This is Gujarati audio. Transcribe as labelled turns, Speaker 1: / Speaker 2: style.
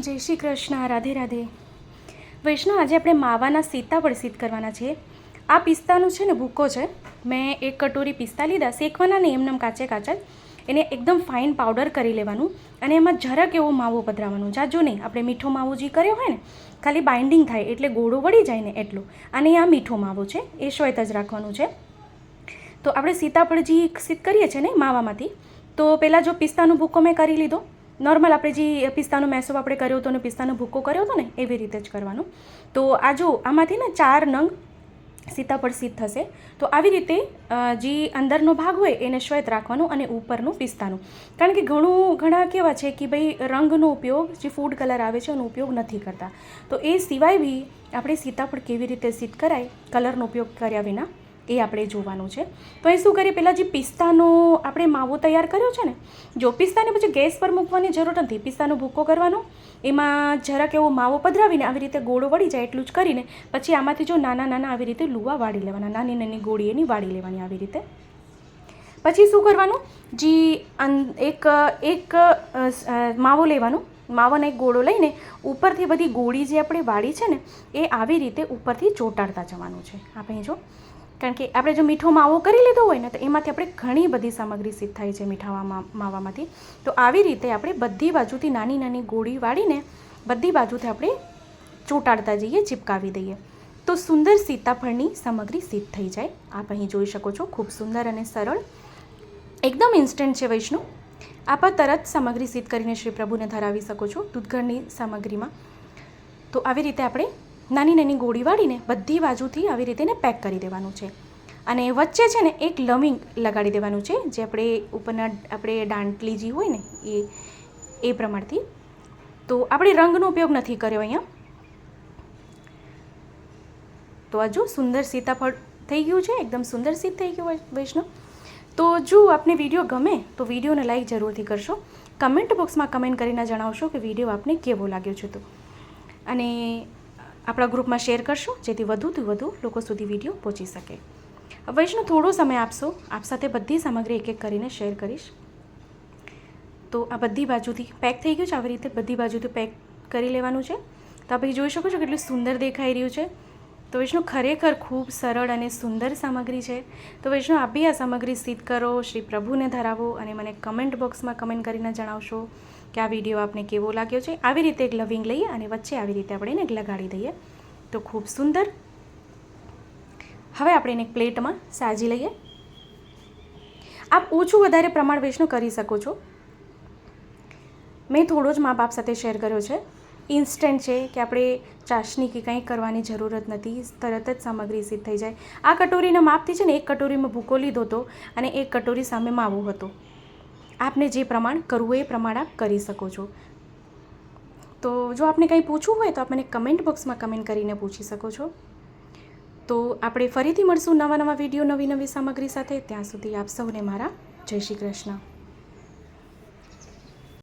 Speaker 1: જય શ્રી કૃષ્ણ, રાધે રાધે. વૈષ્ણવ, આજે આપણે માવાના સીતાફળ સિદ્ધ કરવાના છે. આ પિસ્તાનું છે ને ભૂકો છે. મેં એક કટોરી પિસ્તા લીધા, શેકવાના નહીં એમનેમ એમ કાચે કાચા એને એકદમ ફાઇન પાવડર કરી લેવાનું અને એમાં જરાક એવો માવો પધરાવવાનો. જાજો નહીં, આપણે મીઠો માવો જે કર્યો હોય ને, ખાલી બાઇન્ડિંગ થાય એટલે ગોળો વળી જાય ને એટલું. અને આ મીઠો માવો છે, એ શ્વેત જ રાખવાનું છે. તો આપણે સીતાફળ જે સિદ્ધ કરીએ છીએ ને માવામાંથી, તો પહેલાં જો પિસ્તાનો ભૂકો મેં કરી લીધો નોર્મલ આપણે જે પિસ્તાનો મેસો આપણે કર્યો હતો ને પિસ્તાનો ભૂકો કર્યો હતો ને, એવી રીતે જ કરવાનું. તો આ જો, આમાંથી ને ચાર નંગ સીતાફળ સીત થશે, તો આવી રીતે જે અંદરનો ભાગ હોય એને શ્વેત રાખવાનું અને ઉપરનું પિસ્તાનું. કારણ કે ઘણું, ઘણા કેવા છે કે ભાઈ રંગનો ઉપયોગ, જે ફૂડ કલર આવે છે એનો ઉપયોગ નથી કરતા. તો એ સિવાય બી આપણે સીતાફળ કેવી રીતે સીત કરાય, કલરનો ઉપયોગ કર્યા વિના એ આપણે જોવાનું છે. તો એ શું કરીએ? પહેલાં જે પિસ્તાનો આપણે માવો તૈયાર કર્યો છે ને, જો પિસ્તાને પછી ગેસ પર મૂકવાની જરૂર નથી. પિસ્તાનો ભૂકો કરવાનો, એમાં જરાક એવો માવો પધરાવીને આવી રીતે ગોળો વળી જાય એટલું જ કરીને પછી આમાંથી જો નાના નાના આવી રીતે લુવા વાળી લેવાના, નાની નાની ગોળી એની વાળી લેવાની આવી રીતે. પછી શું કરવાનું? જે એક એક માવો લેવાનો. માવાને એક ગોળો લઈને ઉપરથી બધી ગોળી જે આપણે વાળી છે ને, એ આવી રીતે ઉપરથી ચોંટાડતા જવાનું છે. આપણે જો કારણ કે આપણે જો મીઠો માવો કરી લીધો હોય ને, તો એમાંથી આપણે ઘણી બધી સામગ્રી સિદ્ધ થાય છે મીઠા માવામાંથી. તો આવી રીતે આપણે બધી બાજુથી નાની નાની ગોળી વાળીને બધી બાજુથી આપણે ચોંટાડતા જઈએ, ચિપકાવી દઈએ. તો સુંદર સીતાફળની સામગ્રી સિદ્ધ થઈ જાય. આપ અહીં જોઈ શકો છો, ખૂબ સુંદર અને સરળ. એકદમ ઇન્સ્ટન્ટ છે વૈષ્ણુ. આપ તરત સામગ્રી સિદ્ધ કરીને શ્રી પ્રભુને ધરાવી શકો છો દૂધઘરની સામગ્રીમાં. તો આવી રીતે આપણે નાની નાની ગોળી વાળીને બધી બાજુથી આવી રીતે એને પેક કરી દેવાનું છે. અને વચ્ચે છે ને એક લવિંગ લગાડી દેવાનું છે, જે આપણે ઉપરના આપણે દાંટલી જે હોય ને, એ એ પ્રમાણથી. તો આપણે રંગનો ઉપયોગ નથી કર્યો અહીંયા. તો આ જો સુંદર સીતાફળ થઈ ગયું છે, એકદમ સુંદર સિદ્ધ થઈ ગયું વૈષ્ણવ. તો જો આપને વીડિયો ગમે, તો વિડીયોને લાઈક જરૂરથી કરશો. કમેન્ટ બોક્સમાં કમેન્ટ કરીને જણાવશો કે વીડિયો આપને કેવો લાગ્યો છે તો. અને આપણા ગ્રુપમાં શેર કરશો, જેથી વધુથી વધુ લોકો સુધી વીડિયો પહોંચી શકે. વૈષ્ણવ, થોડો સમય આપશો. આપ સાથે બધી સામગ્રી એક એક કરીને શેર કરીશ. તો આ બધી બાજુથી પેક થઈ ગયું છે. આવી રીતે બધી બાજુથી પેક કરી લેવાનું છે. તો આપણે જોઈ શકો છો કેટલું સુંદર દેખાઈ રહ્યું છે. તો વૈષ્ણવ ખરેખર ખૂબ સરળ અને સુંદર સામગ્રી છે. તો વૈષ્ણુ, આપ બી આ સામગ્રી સિદ્ધ કરો, શ્રી પ્રભુને ધરાવો અને મને કમેન્ટ બોક્સમાં કમેન્ટ કરીને જણાવશો કે આ વીડિયો આપને કેવો લાગ્યો છે. આવી રીતે એક લવિંગ લઈએ અને વચ્ચે આવી રીતે આપણે એને લગાડી દઈએ. તો ખૂબ સુંદર. હવે આપણે એને એક પ્લેટમાં સાજી લઈએ. આપ ઓછું વધારે પ્રમાણ વૈષ્ણુ કરી શકો છો. મેં થોડો જ મા બાપ સાથે શેર કર્યો છે. ઇન્સ્ટન્ટ છે કે આપણે ચાસણી કે કંઈ કરવાની જરૂરત નથી, તરત જ સામગ્રી સિદ્ધ થઈ જાય. આ કટોરીના માપથી છે ને, એક કટોરીમાં ભૂકો લીધો હતો અને એક કટોરી સામે માવો હતો. આપને જે પ્રમાણ કરવું એ પ્રમાણ આપ કરી શકો છો. તો જો આપને કંઈ પૂછવું હોય તો આપ મને કમેન્ટ બોક્સમાં કમેન્ટ કરીને પૂછી શકો છો. તો આપણે ફરીથી મળશું નવા નવા વીડિયો નવી નવી સામગ્રી સાથે. ત્યાં સુધી આપ સૌને મારા જય શ્રી કૃષ્ણ.